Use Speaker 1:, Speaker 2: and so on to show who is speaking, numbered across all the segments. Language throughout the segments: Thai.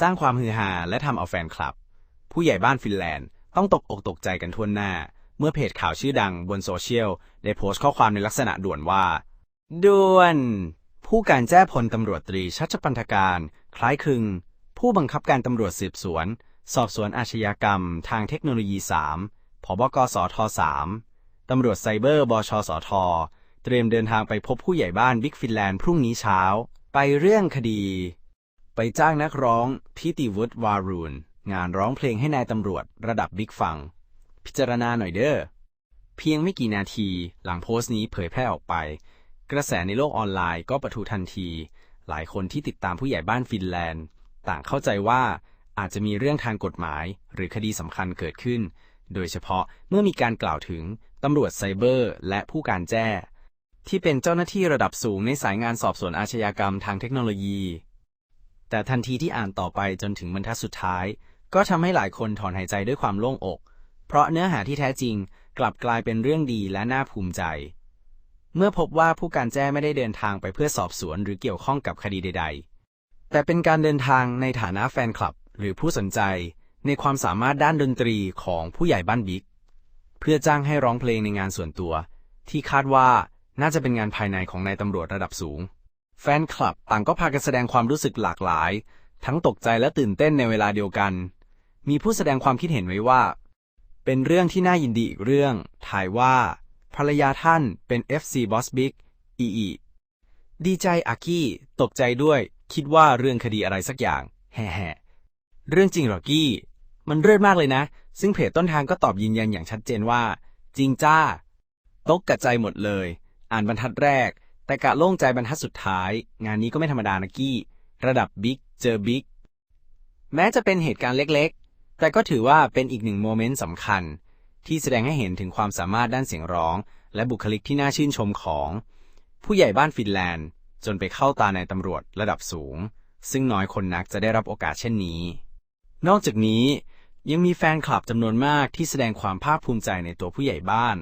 Speaker 1: สร้างความฮือฮาและทำเอาแฟนคลับ ผู้ใหญ่บ้านฟินแลนด์ต้องตกอกตกใจกันทั่วหน้า เมื่อเพจข่าวชื่อดังบนโซเชียล ได้โพสต์ข้อความในลักษณะด่วนว่าด่วน ผู้การแจ้พลตำรวจตรีชัชปันธการ คล้ายคลึง ผู้บังคับการตำรวจสืบสวน สอบสวนอาชญากรรม ทางเทคโนโลยี 3 ผบกสท3ตำรวจไซเบอร์ บชสท เตรียมเดินทางไปพบผู้ใหญ่บ้านบิ๊กฟินแลนด์พรุ่งนี้เช้า ไปเรื่องคดี ไปจ้างนักร้องพิติวุฒิวารูนงานร้องเพลงให้นายตำรวจระดับบิ๊กฟัง พิจารณาหน่อยเด้อ เพียงไม่กี่นาทีหลังโพสต์นี้เผยแพร่ออกไป กระแสในโลกออนไลน์ก็ประทุทันที หลายคนที่ติดตามผู้ใหญ่บ้านฟินแลนด์ ต่างเข้าใจว่าอาจจะมีเรื่องทางกฎหมาย หรือคดีสำคัญเกิดขึ้น โดยเฉพาะเมื่อมีการกล่าวถึงตำรวจไซเบอร์ และผู้การแจ้ ที่เป็นเจ้าหน้าที่ระดับสูงในสายงานสอบสวนอาชญากรรมทางเทคโนโลยี แต่ทันทีที่อ่านต่อไปจนถึงบรรทัดสุดท้าย ก็ทำให้หลายคนถอนหายใจด้วยความโล่งอก เพราะเนื้อหาที่แท้จริงกลับกลายเป็นเรื่องดีและน่าภูมิใจ เมื่อพบว่าผู้การแจ้ไม่ได้เดินทางไปเพื่อสอบสวนหรือเกี่ยวข้องกับคดีใด ๆ แต่เป็นการเดินทางในฐานะแฟนคลับ หรือผู้สนใจ ในความสามารถด้านดนตรีของผู้ใหญ่บ้านบิ๊กเพื่อจ้างให้ร้องเพลงในงานส่วนตัว ที่คาดว่าน่าจะเป็นงานภายในของนายตำรวจระดับสูง แฟนคลับต่างก็พากันแสดงความรู้สึกหลากหลาย ทั้งตกใจและตื่นเต้นในเวลาเดียวกัน มีผู้แสดงความคิดเห็นไว้ว่า เป็นเรื่องที่น่ายินดีอีกเรื่อง ถ่ายว่า ภรรยาท่านเป็น FC Boss Big อีอีดีใจอากี้ตกใจด้วย คิดว่าเรื่องคดีอะไรสักอย่าง แฮ่ๆเรื่องจริงหรอกี้ มันเรื่อมากเลยนะ ซึ่งเพจต้นทางก็ตอบยืนยันอย่างชัดเจนว่า จริงจ้า ตกกระใจหมดเลย อ่านบรรทัดแรก แต่กะโล่งใจบรรทัดสุดท้าย งานนี้ก็ไม่ธรรมดานะกี้ ระดับบิ๊กเจอบิ๊กแม้จะเป็นเหตุการณ์เล็กๆ แต่ก็ถือว่าเป็นอีกหนึ่งโมเมนต์สำคัญ ที่แสดงให้เห็นถึงความสามารถด้านเสียงร้อง และบุคลิกที่น่าชื่นชมของ ผู้ใหญ่บ้านฟินแลนด์ จนไปเข้าตาในตำรวจระดับสูง ซึ่งน้อยคนนักจะได้รับโอกาสเช่นนี้ นอกจากนี้ยังมีแฟนคลับจำนวนมากที่แสดงความภาคภูมิใจในตัวผู้ใหญ่บ้าน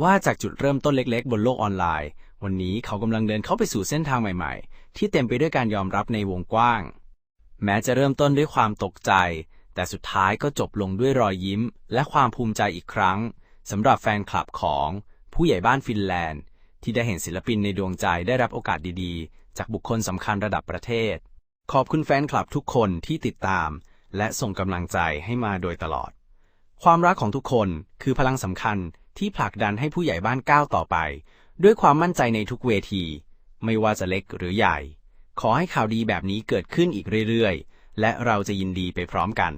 Speaker 1: ว่าจากจุดเริ่มต้นเล็กๆ บนโลกออนไลน์ วันนี้เขากำลังเดินเข้าไปสู่เส้นทางใหม่ๆ ที่เต็มไปด้วยการยอมรับในวงกว้าง แม้จะเริ่มต้นด้วยความตกใจ แต่สุดท้ายก็จบลงด้วยรอยยิ้ม และความภูมิใจอีกครั้งสำหรับแฟนคลับของผู้ใหญ่บ้านฟินแลนด์ ที่ได้เห็นศิลปินในดวงใจได้รับโอกาสดีๆ จากบุคคลสำคัญระดับประเทศ ขอบคุณแฟนคลับทุกคนที่ติดตาม และส่งกำลังใจให้มาโดยตลอด ความรักของทุกคนคือพลังสำคัญ ที่ผลักดันให้ผู้ใหญ่บ้านก้าวต่อไป ด้วยความมั่นใจในทุกเวที ไม่ว่าจะเล็กหรือใหญ่ ขอให้ข่าวดีแบบนี้เกิดขึ้นอีกเรื่อยๆ และเราจะยินดีไปพร้อมกัน